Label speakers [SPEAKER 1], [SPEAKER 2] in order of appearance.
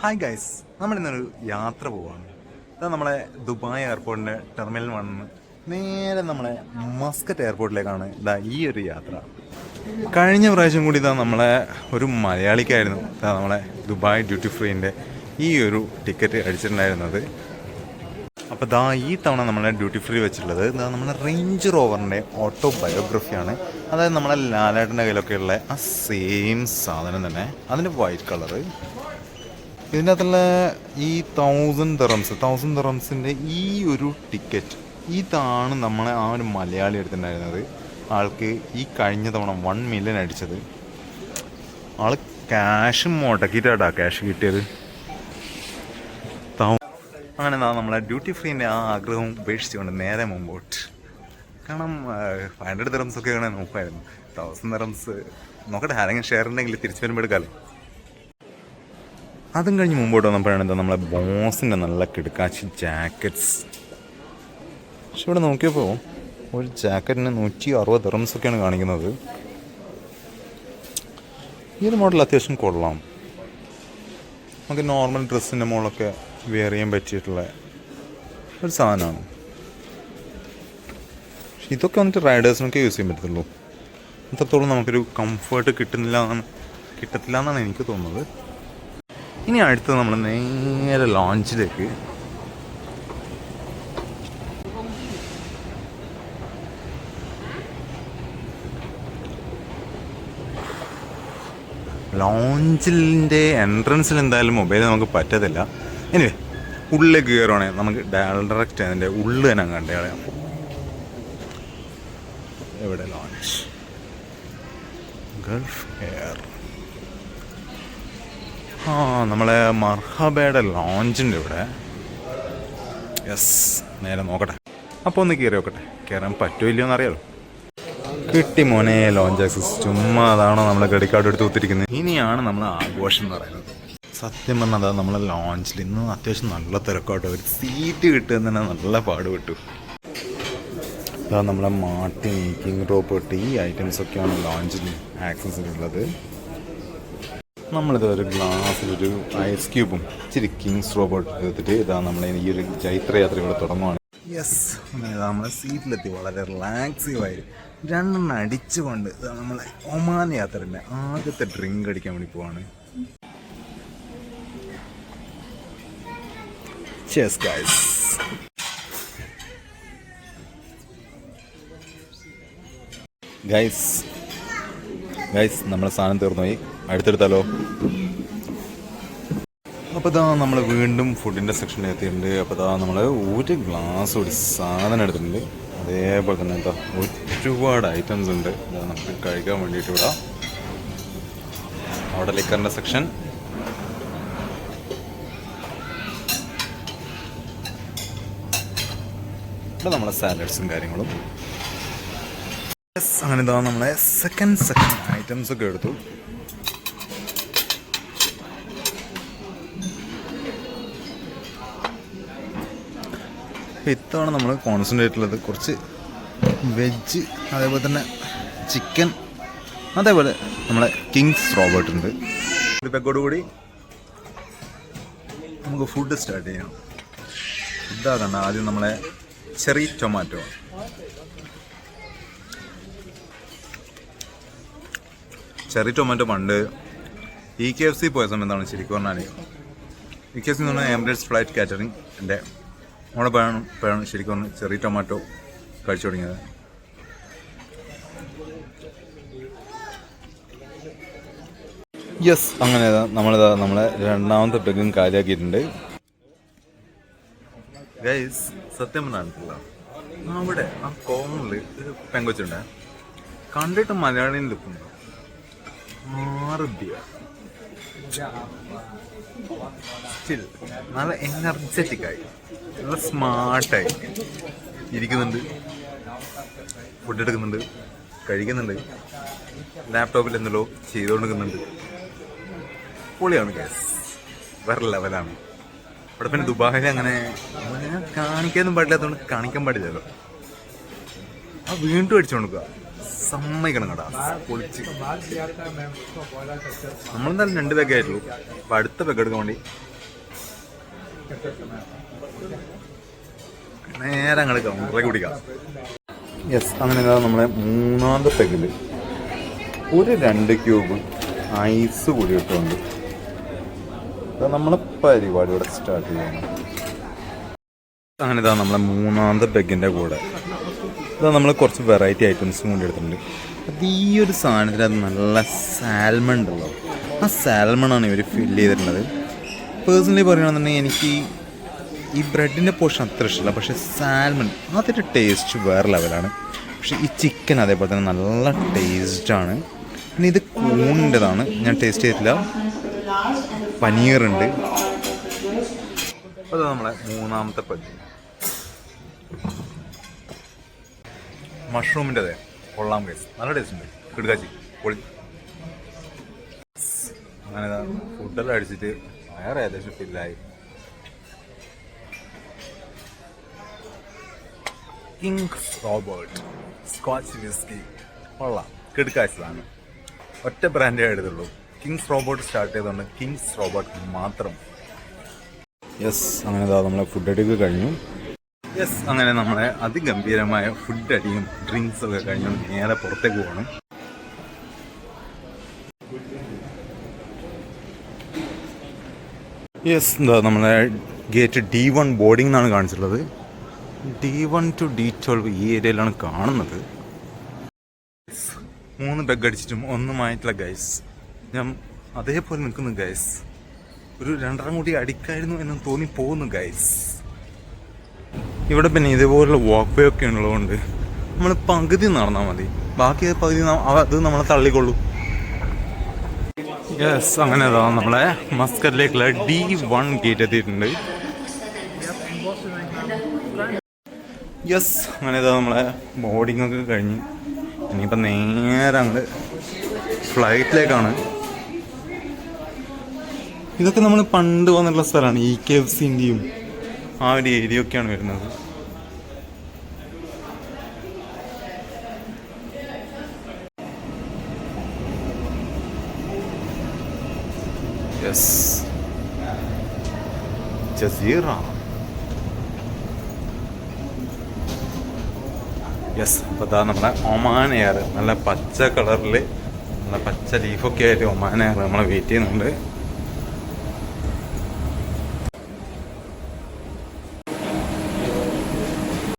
[SPEAKER 1] Hi guys നമ്മൾ ഇന്നൊരു യാത്ര പോവാണ്. ഇതാ നമ്മളെ ദുബായ് എയർപോർട്ടിന്റെ ടെർമിനൽ വണ്ണ് നേരെ നമ്മളെ മസ്കറ്റ് എയർപോർട്ടിലേക്കാണ് ഇതാ ഈ ഒരു യാത്ര. കഴിഞ്ഞ പ്രാവശ്യം കൂടി ഇതാ നമ്മളെ ഒരു മലയാളിക്കായിരുന്നു. ഇതാ നമ്മളെ ദുബായ് ഡ്യൂട്ടി ഫ്രീന്റെ ഈ ഒരു ടിക്കറ്റ് അടിച്ചിട്ടുണ്ടായിരുന്നത്. അപ്പോൾ ദാ ഈ തവണ നമ്മളെ ഡ്യൂട്ടി ഫ്രീ വെച്ചിട്ടുള്ളത് ഇതാ നമ്മുടെ റേഞ്ച് റോവറിന്റെ ഓട്ടോ ബയോഗ്രഫിയാണ് അതായത് നമ്മളെ ലാലേട്ടന്റെ കയ്യിലൊക്കെ ഉള്ള ആ സെയിം സാധനം തന്നെ. അതിന്റെ വൈറ്റ് കളറ് ഇതിന്റെ അകത്തുള്ള ഈ തൗസൻഡ് ദറംസ് തൗസൻഡ് ദറംസിന്റെ ഈ ഒരു ടിക്കറ്റ് ഇതാണ് നമ്മളെ ആ ഒരു മലയാളി എടുത്തിട്ടുണ്ടായിരുന്നത്. ആൾക്ക് ഈ കഴിഞ്ഞ തവണ വൺ മില്യൺ അടിച്ചത്. ആൾ ക്യാഷ് മുടക്കിയിട്ടാ ക്യാഷ് കിട്ടിയത്. അങ്ങനെ നമ്മളെ ഡ്യൂട്ടി ഫ്രീന്റെ ആ ആഗ്രഹം ഉപേക്ഷിച്ചുകൊണ്ട് നേരെ മുമ്പോട്ട്. കാരണം ഫൈവ് ഹൺഡ്രഡ് ഒക്കെ ആണ് നോക്കുമായിരുന്നു തൗസൻഡ് ദറംസ് നോക്കട്ടെ ആരെങ്കിലും ഷെയർ ഉണ്ടെങ്കിൽ തിരിച്ചു വരുമ്പോൾ എടുക്കാമല്ലോ അതും കഴിഞ്ഞ് മുമ്പോട്ട് വന്നപ്പോഴാണ് എന്താ നമ്മളെ ബോസിന്റെ നല്ല കിടക്കാച്ചി ജാക്കറ്റ്സ്. പക്ഷെ ഇവിടെ നോക്കിയപ്പോൾ ഒരു ജാക്കറ്റിന് നൂറ്റി അറുപത് ദറംസ് ഒക്കെയാണ് കാണിക്കുന്നത്. ഈ ഒരു മോഡൽ അത്യാവശ്യം കൊള്ളാം. നമുക്ക് നോർമൽ ഡ്രസ്സിന്റെ മുകളിലൊക്കെ വെയർ ചെയ്യാൻ പറ്റിയിട്ടുള്ള ഒരു സാധനമാണ്. പക്ഷെ ഇതൊക്കെ വന്നിട്ട് റൈഡേഴ്സിനൊക്കെ യൂസ് ചെയ്യാൻ പറ്റത്തുള്ളൂ. അത്രത്തോളം നമുക്കൊരു കംഫേർട്ട് കിട്ടുന്നില്ല കിട്ടത്തില്ല എന്നാണ് എനിക്ക് തോന്നുന്നത്. ഇനി അടുത്ത് നമ്മൾ നേരെ ലോഞ്ചിലേക്ക്. ലോഞ്ചിന്റെ എൻട്രൻസിൽ എന്തായാലും മൊബൈൽ നമുക്ക് പറ്റത്തില്ല. എനിവേ ഉള്ളിൽ കയറുവാണെങ്കിൽ നമുക്ക് ഡയറക്റ്റ് അതിന്റെ ഉള്ളിൽ തന്നെ കണ്ടു കളയാം. എവിടെ ലോഞ്ച് ഗൾഫ് എയർ ആ നമ്മളെ മർഹബയുടെ ലോഞ്ചിന്റെ ഇവിടെ. യെസ് നേരെ നോക്കട്ടെ. അപ്പോൾ ഒന്ന് കയറി നോക്കട്ടെ. കയറാൻ പറ്റുമോ ഇല്ലയോ എന്നറിയാലോ കിട്ടി മോനെ ലോഞ്ച് ആക്സസ് ചുമ്മാ അതാണോ നമ്മളെ ക്രെഡിറ്റ് കാർഡ് എടുത്ത് കുത്തിരിക്കുന്നത്. ഇനിയാണ് നമ്മൾ ആഘോഷം എന്ന് പറയുന്നത്. സത്യം പറഞ്ഞാൽ അതാ നമ്മളെ ലോഞ്ചിൽ ഇന്ന് അത്യാവശ്യം നല്ല തിരക്കോട്ടോ. ഒരു സീറ്റ് കിട്ടുക തന്നെ നല്ല പാട് കിട്ടു അതാ നമ്മളെ മാർട്ടിൻ റോപ്പ് കിട്ടി ഈ ഐറ്റംസ് ഒക്കെയാണ് ലോഞ്ചിൽ ആക്സസിലുള്ളത് നമ്മളിത് ഒരു ഗ്ലാസ്സിലൊരു ഐസ് ക്യൂബും ഇച്ചിരി കിങ്സ് റോബോട്ട് എടുത്തിട്ട് ഇതാ നമ്മളെ ഈ ഒരു ചൈത്രയാത്ര ഇവിടെ തുടങ്ങുവാണ്. യെസ് നമ്മളെ സീറ്റിലെത്തി വളരെ റിലാക്സീവായി രണ്ടെണ്ണം അടിച്ചുകൊണ്ട് നമ്മളെ ഒമാൻ യാത്രന്റെ ആദ്യത്തെ ഡ്രിങ്ക് അടിക്കാൻ വേണ്ടി പോവാണ്. ഗൈസ് ഗൈസ് ഗൈസ് നമ്മളെ സാധനം തീർന്നുപോയി. അടുത്തെടുത്താലോ? അപ്പോൾ ഇതാ നമ്മൾ വീണ്ടും ഫുഡിന്റെ സെക്ഷനിൽ എത്തിയിട്ടുണ്ട്. അപ്പോൾ ഇതാ നമ്മൾ ഒരു ഗ്ലാസ് ഒരു സാധനം എടുത്തിട്ടുണ്ട്. അതേപോലെ തന്നെ എന്താ ഒരുപാട് ഐറ്റംസ് ഉണ്ട്. നമുക്ക് കഴിക്കാൻ വേണ്ടിയിട്ട് ഇവിടെ അവിടെ ലിക്കറിന്റെ സെക്ഷൻ ഇവിടെ നമ്മളെ സാലഡ്സും കാര്യങ്ങളും. യെസ് അങ്ങനെ ഇതാ നമ്മളെ സെക്കൻഡ് സെക്കൻഡ് ഐറ്റംസ് ഒക്കെ എടുത്തു. ഇത്തവണ നമ്മൾ കോൺസെൻട്രേറ്റ് ഉള്ളത് കുറച്ച് വെജ് അതേപോലെ തന്നെ ചിക്കൻ അതേപോലെ നമ്മളെ കിങ്സ് റോബോട്ട് ഉണ്ട്. ഒരു പെക്കോട് കൂടി നമുക്ക് ഫുഡ് സ്റ്റാർട്ട് ചെയ്യാം. ഇതാ കണ്ട ആദ്യം നമ്മളെ ചെറി ടൊമാറ്റോ ചെറി ടൊമാറ്റോ പണ്ട് ഇ കെ എഫ് സി പോയ സമയത്താണ് ശരിക്കും പറഞ്ഞാൽ ഇ കെ എഫ് സി എന്ന് പറഞ്ഞാൽ എമിറേറ്റ്സ് ഫ്ലൈറ്റ് കാറ്ററിംഗ് എന്റെ നമ്മളെ പഴം പഴം ശരിക്കും പറഞ്ഞാൽ ചെറി ടൊമാറ്റോ കഴിച്ചു തുടങ്ങിയത്. യെസ് അങ്ങനെ നമ്മളിതാ നമ്മളെ രണ്ടാമത്തെ പെഗും കാര്യമാക്കിയിട്ടുണ്ട് ഗൈസ് സത്യം പറഞ്ഞിട്ടില്ല അവിടെ ആ കോമണിൽ ഒരു പെങ്കൊച്ചുണ്ട്. കണ്ടിട്ട് മലയാളിയിൽ ലുക്കുണ്ട് ആറുദ്യ സ്റ്റിൽ നല്ല എനർജറ്റിക് ആയി. നല്ല സ്മാർട്ടായി ഇരിക്കുന്നുണ്ട്. ഫുഡ് എടുക്കുന്നുണ്ട്. കഴിക്കുന്നുണ്ട്. ലാപ്ടോപ്പിൽ എന്തെല്ലോ ചെയ്തുകൊണ്ടിരിക്കുന്നുണ്ട് പൊളിയാണ് ഗ്യാസ് വേറെ ലെവലാണ് ഇവിടെ പിന്നെ ദുബായിൽ അങ്ങനെ അങ്ങനെ കാണിക്കാനും പാടില്ലാത്തതുകൊണ്ട് കാണിക്കാൻ പാടില്ലല്ലോ. ആ വീണ്ടും അടിച്ചു കൊടുക്കുക സമ്മതിക്കണം കേട്ടാ പൊളിച്ച്. നമ്മളെന്തായാലും രണ്ട് പേക്ക് ആയിട്ടുള്ളൂ. അപ്പൊ അടുത്ത പേക്ക് എടുക്കാൻ വേണ്ടി. നേരെ അങ്ങനെ കൗണ്ടറിലേക്ക് കുടിക്കാം യെസ് അങ്ങനെ നമ്മളെ മൂന്നാമത്തെ പെഗിൽ ഒരു രണ്ട് ക്യൂബ് ഐസ് കൂടി ഇട്ടുണ്ട്. നമ്മളെ പരിപാടി ഇവിടെ സ്റ്റാർട്ട് ചെയ്യണം. അങ്ങനെ ഇതാ നമ്മളെ മൂന്നാമത്തെ പെഗിന്റെ കൂടെ. ഇതാ നമ്മൾ കുറച്ച് വെറൈറ്റി ഐറ്റംസും കൂടി എടുത്തിട്ടുണ്ട്. അത് ഈ ഒരു സാധനത്തിന് അത് നല്ല സാൽമൺ ഉണ്ടല്ലോ. ആ സാൽമണാണ് ഇവർ ഫില്ല് ചെയ്തിട്ടുള്ളത്. പേഴ്സണലി പറയുകയാണെന്നുണ്ടെങ്കിൽ എനിക്ക് ഈ ബ്രെഡിന്റെ പോർഷൻ അത്ര ഇഷ്ടമില്ല. പക്ഷേ സാൽമൺ അതിന്റെ ടേസ്റ്റ് വേറെ ലെവലാണ് പക്ഷേ ഈ ചിക്കൻ അതേപോലെ തന്നെ നല്ല ടേസ്റ്റാണ് പിന്നെ ഇത് കൂണിന്റെതാണ്. ഞാൻ ടേസ്റ്റ് ചെയ്തിട്ടില്ല. പനീറുണ്ട് അതാണ് നമ്മളെ മൂന്നാമത്തെ പറ്റി മഷ്റൂമിന്റെ അതെ കൊള്ളാം കേസ് നല്ല ടേസ്റ്റ് ഉണ്ട്. കിടുകാച്ചി. പൊളി. അങ്ങനെ ഫുഡെല്ലാം അടിച്ചിട്ട് വയറ് ഏകദേശം ഫില്ലായി കിങ് റോബർട്ട് സ്കോച്ച് വിസ്കി കൊള്ളാം. കിടുക്കാച്ചതാണ് ഒറ്റ ബ്രാൻഡേ എടുത്തുള്ളൂ. കിങ്സ് റോബോട്ട് സ്റ്റാർട്ട് ചെയ്തുകൊണ്ട് കിങ്സ് റോബോട്ട് മാത്രം. യെസ് അങ്ങനെ നമ്മളെ ഫുഡ് എടുക്കുക കഴിഞ്ഞു. യെസ് അങ്ങനെ നമ്മളെ അതിഗംഭീരമായ ഫുഡ് അടിയും ഡ്രിങ്ക്സ് ഒക്കെ കഴിഞ്ഞു നേരെ പുറത്തേക്ക് പോകണം യെസ് എന്താ നമ്മളെ ഗേറ്റ് ഡി വൺ ബോർഡിംഗ് എന്നാണ് കാണിച്ചിട്ടുള്ളത്. D one two D twelve ഈ ഏരിയയിലാണ് കാണുന്നത്. മൂന്ന് ബെഗ് അടിച്ചിട്ടും ഒന്നുമായിട്ടില്ല ഗൈസ് ഞാൻ അതേപോലെ നിൽക്കുന്നു ഗൈസ് ഒരു രണ്ടര കൂടി അടിക്കായിരുന്നു എന്ന് തോന്നി പോകുന്നു ഗൈസ് ഇവിടെ പിന്നെ ഇതുപോലുള്ള വാക്ക് വേ ഒക്കെ ഉള്ളതുകൊണ്ട് നമ്മൾ പകുതി നടന്നാൽ മതി. ബാക്കി പകുതി അത് നമ്മളെ തള്ളിക്കൊള്ളൂ. യെസ് അങ്ങനെ അതാ നമ്മളെ മസ്കറ്റിലേക്കുള്ള ഡി വൺ ഗേറ്റ് എത്തിയിട്ടുണ്ട്. യെസ് അങ്ങനെ ഇതാ നമ്മളെ ബോർഡിംഗ് ഒക്കെ കഴിഞ്ഞ്. ഇനിയിപ്പോൾ നേരെ അങ്ങോട്ട് ഫ്ലൈറ്റിലേക്കാണ് ഇതൊക്കെ നമ്മൾ പണ്ട് വന്നിട്ടുള്ള സ്ഥലമാണ്. ഇ കെ എഫ് സിന്റെയും ആ ഒരു ഏരിയ ഒക്കെയാണ് വരുന്നത്. Yes Jazeera. യെസ് അപ്പോൾ അതാ നമ്മുടെ ഒമാൻ എയർ. നല്ല പച്ച കളറിൽ നല്ല പച്ച ലീഫൊക്കെ ആയിട്ട് ഒമാൻ എയർ നമ്മളെ വെയിറ്റ് ചെയ്യുന്നുണ്ട്.